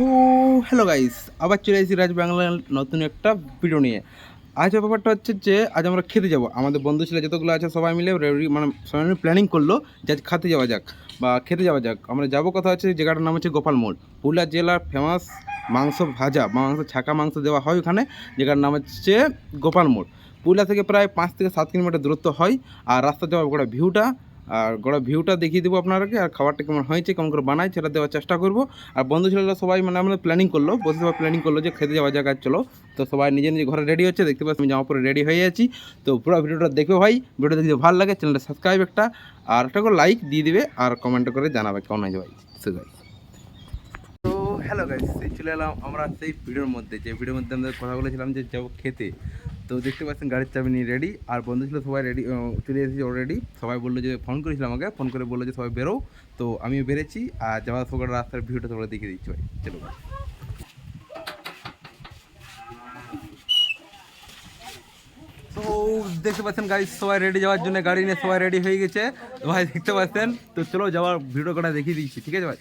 So hello guys আবার চলে এসেছি রাজ বাংলার নতুন একটা ভিডিও নিয়ে। আজ ব্যাপারটা হচ্ছে যে, আজ আমরা খেতে যাব। আমাদের বন্ধু ছেলে যতগুলো আছে, সবাই মিলে মানে সবাই মিলে প্ল্যানিং করল যে আজ খেতে যাওয়া যাক বা খেতে যাওয়া যাক। আমরা যাব কথা হচ্ছে জায়গাটার নাম হচ্ছে গোপাল মোড়। পুরুলিয়া জেলার ফেমাস মাংস ভাজা মাংস ছাকা মাংস দেওয়া হয় ওখানে জায়গার নাম হচ্ছে গোপাল মোড়। পুরুলিয়া থেকে প্রায় পাঁচ থেকে সাত কিলোমিটার দূরত্ব হয়, আর রাস্তা যাওয়ার গোটা ভিউটা আর গোটা ভিউটা দেখিয়ে দেবো আপনাদেরকে, আর খাবারটা কেমন হয়েছে, কেমন করে বানায়, সেটা দেওয়ার চেষ্টা করব। আর বন্ধু ছেলেরা সবাই মানে আমাদের প্ল্যানিং করল বসে সবাই প্ল্যানিং করল যে খেতে যাওয়া জায়গায় চলো। তো সবাই নিজে নিজে ঘরে রেডি হচ্ছে, দেখতে পাচ্ছি আমি জামা পরে রেডি হয়ে আছি। তো পুরো ভিডিওটা দেখবে ভাই, ভিডিওটা যদি ভালো লাগে চ্যানেলটা সাবস্ক্রাইব একটা, আর একটা করে লাইক দিয়ে দেবে, আর কমেন্ট করে জানাবে কেমন হয়েছে ভাই। সে গাই তো হ্যালো গাইস সেই চলে এলাম আমরা সেই ভিডিওর মধ্যে, যে ভিডিওর মধ্যে আমরা কথা বলেছিলাম যে যাব খেতে। তো দেখতে পাচ্ছেন গাড়ির চাবি নিয়ে রেডি আর বন্ধু ছিল সবাই রেডি চলে এসেছি অলরেডি সবাই বলল যে ফোন করেছিল আমাকে ফোন করে বলল যে সবাই বেরো। তো আমিও বেরেছি আর যাওয়ার সময় রাস্তার ভিডিওটা তোমরা দেখিয়ে দিচ্ছি ভাই। চলো। তো দেখতে পাচ্ছেন গাড়ি সবাই রেডি যাওয়ার জন্য গাড়ি নিয়ে সবাই রেডি হয়ে গেছে। ভাই দেখতে পাচ্ছেন, তো চলো যাওয়ার ভিডিও কটা দেখিয়ে দিচ্ছি, ঠিক আছে ভাই?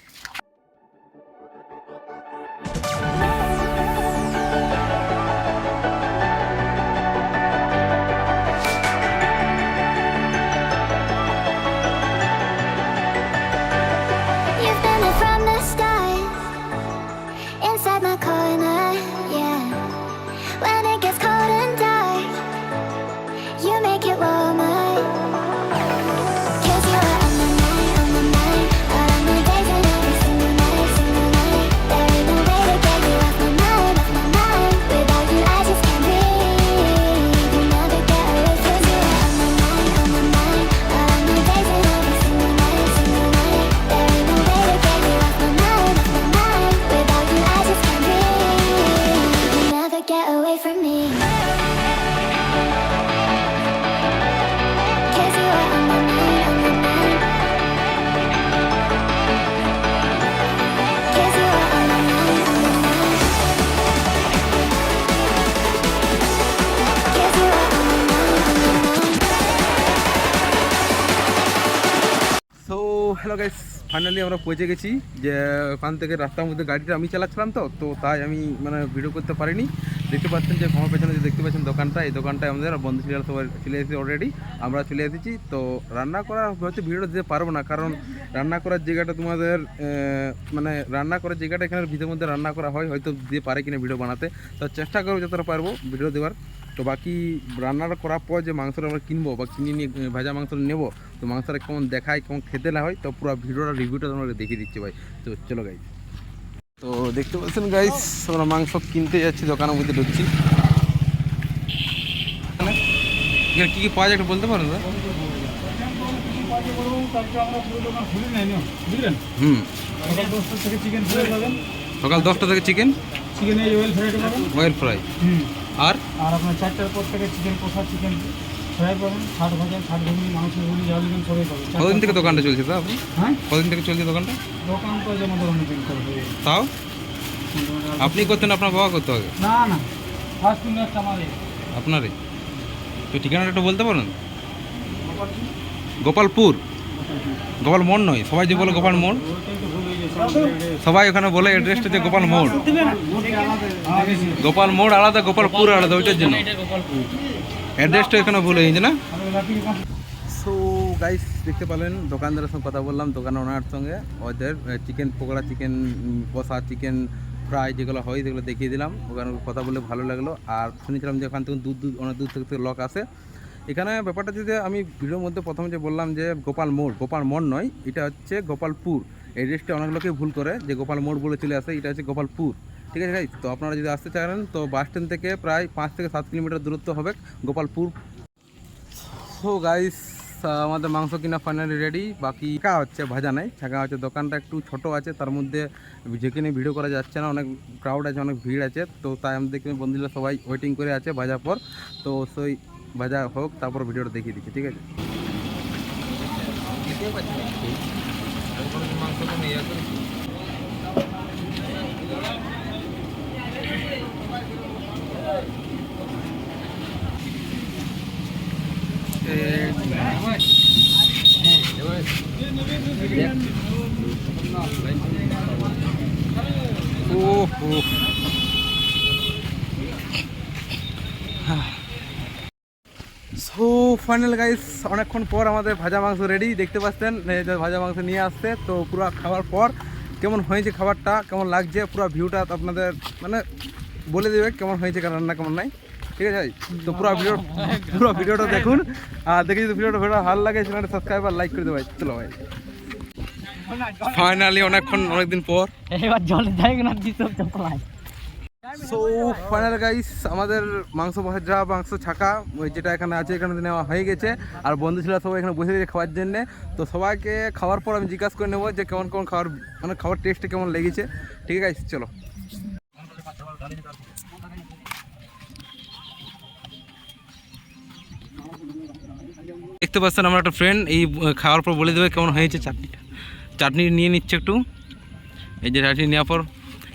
হ্যালো গাইস ফাইনালি আমরা পৌঁছে গেছি যে ওখান থেকে রাস্তার মধ্যে গাড়িটা আমি চালাচ্ছিলাম তো তো তাই আমি মানে ভিডিও করতে পারিনি। দেখতে পাচ্ছেন যে আমার পেছনে যে দেখতে পাচ্ছেন দোকানটা, এই দোকানটায় আমাদের বন্ধু ছিল, সবাই চলে এসেছি অলরেডি আমরা চলে এসেছি। তো রান্না করা হয়তো ভিডিওটা দিতে পারব না, কারণ রান্না করার জায়গাটা তোমাদের মানে রান্না করার জায়গাটা এখানে ভিতরের মধ্যে রান্না করা হয়, হয়তো দিয়ে পারে কিনা ভিডিও বানাতে। তো চেষ্টা করব যতটা পারব ভিডিও দেওয়ার। তো বাকি রান্নাটা করার পর যে মাংসটা আমরা কিনবো বা কিনে নিয়ে ভাজা মাংস নেব তো মাংসটা কেমন দেখায় কেমন খেতে না হয় তো পুরো ভিডিওটা রিভিউটা তোমাকে দেখিয়ে দিচ্ছি ভাই। তো চলো গাইজ তো দেখতে পাচ্ছেন গাইস আমরা মাংস কিনতে যাচ্ছি দোকানের মধ্যে ঢুকছি। এখানে কি কি পাওয়া যায় একটু বলতে পারেন দাদা? হুম। সকাল দশটা থেকে chicken fry chicken oil fry. হুম। আর? আর আপনার চারটার পর থেকে চিকেন কষা চিকেন ফ্রাই পাবেন ষাট ভাজা ষাট ঘুগনি মাংস ঘুগনি যা নেবেন সবই পাবেন। কতদিন থেকে দোকানটা চলছে তো আপনি হ্যাঁ? কতদিন থেকে চলছে দোকানটা? দোকান যেমন ধরনের দিন করবে তাও? আপনি করতেন আপনার বাবা করতে হবে না না। ফার্স্ট আপনারই? তো ঠিকানাটা একটু বলতে পারেন? গোপালপুর। গোপাল মোড় নয় সবাই যে বলে গোপাল মোড় সবাই ওখানে বলে অ্যাড্রেসটা যে গোপাল মোড়। গোপাল মোড় আলাদা, গোপালপুর আলাদা, ওইটার জন্য। অ্যাড্রেসটা এখানে ভুল গেছে, না? সো গাইস দেখতে পেলেন দোকানদারের সঙ্গে কথা বললাম দোকানের ওনার সঙ্গে। ওদের চিকেন পকোড়া চিকেন কষা চিকেন ফ্রাই যেগুলো হয়, সেগুলো দেখিয়ে দিলাম। ওখানে কথা বলে ভালো লাগল। আর শুনেছিলাম যে ওখান থেকে দূর দূর অনেক দূর থেকে লোক আসে এখানে ব্যাপারটা যদি আমি ভিডিওর মধ্যে প্রথমে যে বললাম যে গোপাল মোড় গোপাল মোড় নয়, এটা হচ্ছে গোপালপুর। এড্রেসটা অনেক লোকেই ভুল করে, যে গোপাল মোড় বলে চলে আসে, এটা হচ্ছে গোপালপুর। ঠিক আছে গাইস তো আপনারা যদি আসতে চান, তো বাস স্ট্যান্ড থেকে প্রায় পাঁচ থেকে সাত কিলোমিটার দূরত্ব হবে গোপালপুর। সো গাইস আমাদের মাংস কিনা ফাইনালি রেডি বাকি কা হচ্ছে ভাজা নাই, ছাকা হচ্ছে, দোকানটা একটু ছোট আছে, তার মধ্যে যেখানে ভিডিও করা যাচ্ছে না, অনেক ক্রাউড আছে, অনেক ভিড় আছে, তো তাই আমাদের বন্ধুরা সবাই ওয়েটিং করে আছে ভাজার পর। তো সেই ভাজা হোক, তারপর ভিডিওটা দেখিয়ে দিচ্ছি, ঠিক আছে? Oh, oh. ফাইনাল গাইস অনেকক্ষণ পর আমাদের ভাজা মাংস রেডি দেখতে পাচ্ছেন? ভাজা মাংস নিয়ে আসছে তো পুরো খাওয়ার পর কেমন হয়েছে খাবারটা কেমন লাগছে পুরো ভিউটা আপনাদের মানে বলে দেবে কেমন হয়েছে রান্না কেমন নাই। ঠিক আছে তো পুরো ভিডিও পুরো ভিডিওটা দেখুন। আর দেখে যদি ভিডিওটা ভিডিও ভালো লাগে চ্যানেলটা সাবস্ক্রাইব আর লাইক করে দেবে ভাই। চলো ভাই। ফাইনালি অনেকক্ষণ অনেকদিন পর। এবার জলে যাই না দিতে চপলাই সো ফাইনাল গাইস আমাদের মাংস ভাজা, মাংস ছাকা যেটা এখানে আছে, এখানে নেওয়া হয়ে গেছে। আর বন্ধু ছিল সবাই এখানে বসে গেছে খাওয়ার জন্যে। তো সবাইকে খাওয়ার পর আমি জিজ্ঞাসা করে নেব যে কেমন কেমন খাওয়ার মানে খাওয়ার টেস্টটা কেমন লেগেছে। ঠিক আছে চলো। দেখতে পাচ্ছেন আমার একটা ফ্রেন্ড এই খাওয়ার পর বলে দেবে কেমন হয়েছে চাটনিটা। চাটনি নিয়ে নিচ্ছে একটু। এই যে চাটনি নেওয়ার পর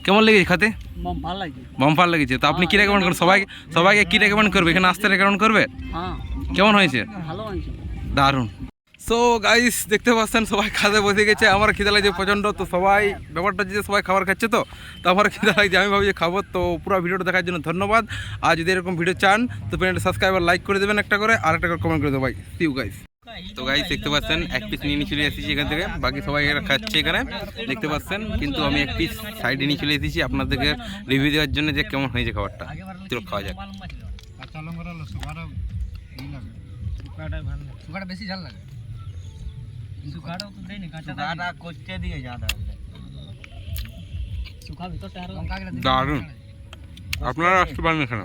কেমন লেগেছে খাতে? বাম্পার লেগেছে। তো আপনি কি রেকমেন্ড করবেন সবাই সবাইকে কি রেকমেন্ড করবে? এখানে আসতে রেকমেন্ড করবে? হ্যাঁ। কেমন হয়েছে? দারুণ। সো গাইস দেখতে পাচ্ছেন সবাই খাতে বসে গেছে। আমার খিদে লাগছে প্রচণ্ড তো সবাই ব্যাপারটা যে সবাই খাবার খাচ্ছে তো। তো আমার খিদে লাগছে আমি ভাবছি খাব। তো পুরো ভিডিওটা দেখার জন্য ধন্যবাদ। আর যদি এরকম ভিডিও চান তো চ্যানেলটা সাবস্ক্রাইব আর লাইক করে দেবেন একটা করে। আর একটা করে কমেন্ট করে দেবো ভাই সিউ গাইস তো গাইস দেখতে পাচ্ছেন এক পিস নিয়ে নিয়ে চলে এসেছি এখান থেকে। বাকি সবাই এরা খাচ্ছে এখানে। দেখতে পাচ্ছেন কিন্তু আমি এক পিস সাইডে নিয়ে চলে এসেছি। আপনাদেরকে রিভিউ দেওয়ার জন্য যে কেমন হয়েছে খাবারটা। চলো খাওয়া যাক। বেশি ঝাল লাগে। সুগারও তো দেয়নি কাঁচা করতে দিয়ে জাদা সুগা ভিতরটা আর লঙ্কা দারুণ। আপনারা আসতে পারেন এখানে।